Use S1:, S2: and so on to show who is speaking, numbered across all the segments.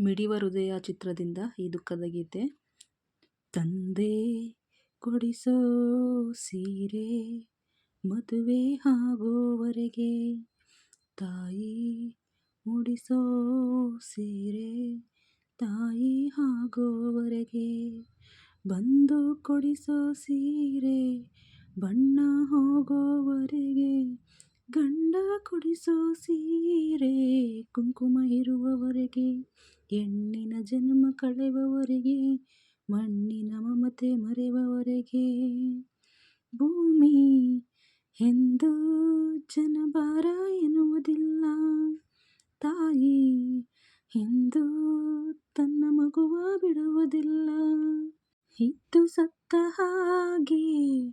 S1: ಮಿಡಿವ ಹೃದಯ ಚಿತ್ರದಿಂದ ಈ ದುಃಖದ ಗೀತೆ. ತಂದೆ ಕೊಡಿಸೋ ಸೀರೆ ಮದುವೆ ಆಗೋವರೆಗೆ ತಾಯಿ ಮುಡಿಸೋ ಸೀರೆ ತಾಯಿ ಆಗೋವರೆಗೆ ಬಂದು ಕೊಡಿಸೋ ಸೀರೆ ಬಣ್ಣ ಹೋಗೋವರೆಗೆ ಗಂಡ ಕೊಡಿಸೋ ಸೀರೆ ಕುಂಕುಮ ಇರುವವರೆಗೆ ಹೆಣ್ಣಿನ ಜನ್ಮ ಕಳೆವವರೆಗೆ, ಮಣ್ಣಿನ ಮಮತೆ ಮರೆವವರೆಗೆ. ಭೂಮಿ ಎಂದು ಜನಭಾರ ಎನ್ನುವುದಿಲ್ಲ. ತಾಯಿ ಎಂದು ತನ್ನ ಮಗುವ ಬಿಡುವುದಿಲ್ಲ. ಇದ್ದು ಸತ್ತ ಹಾಗೆ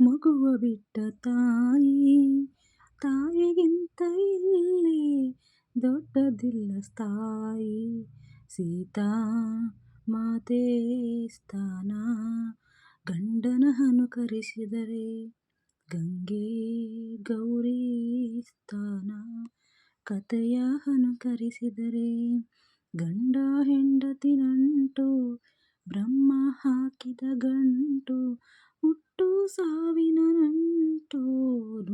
S1: ಮಗುವ ಬಿಟ್ಟ ತಾಯಿ ತಾಯಿಗಿಂತ ಇಲ್ಲಿ ದೊಡ್ಡದಿಲ್ಲ ಸ್ಥಾಯಿ. ಸೀತಾ, ಮಾತೆ, ಸ್ಥಾನ, ಗಂಡನ ಅನುಕರಿಸಿದರೆ ಗಂಗೆ, ಗೌರಿ, ಸ್ಥಾನ. ಕಥೆಯ ಅನುಕರಿಸಿದರೆ ಗಂಡ ಹೆಂಡತಿ ನಂಟು, ಬ್ರಹ್ಮ ಹಾಕಿದ ಗಂಟು, ಹುಟ್ಟು ಸಾವಿನ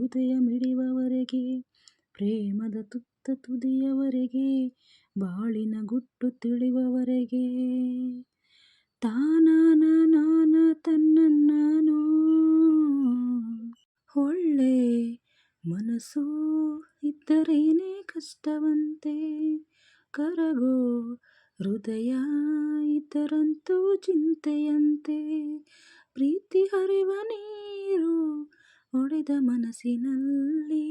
S1: ಹೃದಯ ಮಿಡಿಯುವವರೆಗೆ ಪ್ರೇಮದ ತುತ್ತ ತುದಿಯವರೆಗೆ, ಬಾಳಿನ ಗುಟ್ಟು ತಿಳಿಯುವವರೆಗೆ ತಾನಾನ ನಾನ ತನ್ನನ್ನಾನೋ ಒಳ್ಳೆ ಮನಸ್ಸು ಇದ್ದರೇನೇ ಕಷ್ಟವಂತೆ. ಕರಗೋ ಹೃದಯ ಇದ್ದರಂತೂ ಚಿಂತೆಯಂತೆ. ಪ್ರೀತಿ ಹರಿವನೇ ಒಡೆದ ಮನಸ್ಸಿನಲ್ಲಿ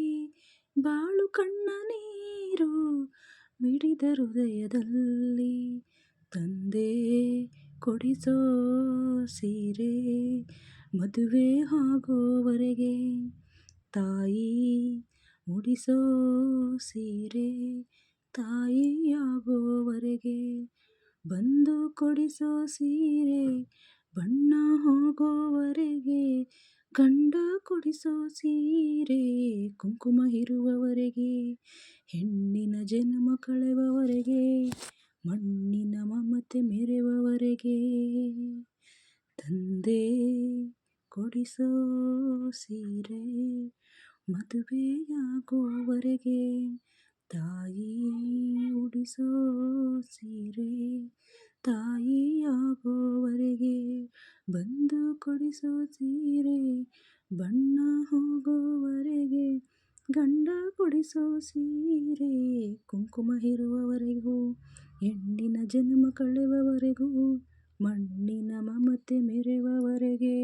S1: ಬಾಳು ಕಣ್ಣ ನೀರು ಮಿಡಿದ ಹೃದಯದಲ್ಲಿ ತಂದೆ ಕೊಡಿಸೋ ಸೀರೆ ಮದುವೆ ಆಗೋವರೆಗೆ ತಾಯಿ ಉಡಿಸೋ ಸೀರೆ ತಾಯಿ ಆಗೋವರೆಗೆ ಬಂದು ಕೊಡಿಸೋ ಸೀರೆ ಬಣ್ಣ ಹೋಗೋವರೆಗೆ ಗಂಡ ಕೊಡಿಸೋ ಸೀರೆ ಕುಂಕುಮ ಇರುವವರೆಗೆ, ಹೆಣ್ಣಿನ ಜನ್ಮ ಕಳೆವವರೆಗೆ, ಮಣ್ಣಿನ ಮಮತೆ ಮೆರೆವವರೆಗೆ. ತಂದೆ, ಕೊಡಿಸೋ ಸೀರೆ ಮದುವೆಯಾಗುವವರೆಗೆ, ತಾಯಿ ಉಡಿಸೋ ಸೀರೆ ತಾಯಿಯಾಗೋವರೆಗೆ ಬಂದು ಕೊಡಿಸೋ ಸೀರೆ, ಬಣ್ಣ ಹೋಗೋವರೆಗೆ ಗಂಡ ಕೊಡಿಸೋ ಸೀರೆ. ಕುಂಕುಮ ಇರುವವರೆಗೂ, ಹೆಣ್ಣಿನ ಜನ್ಮ ಕಳೆವವರೆಗೂ, ಮಣ್ಣಿನ ಮಮತೆ ಮೆರೆವವರೆಗೆ.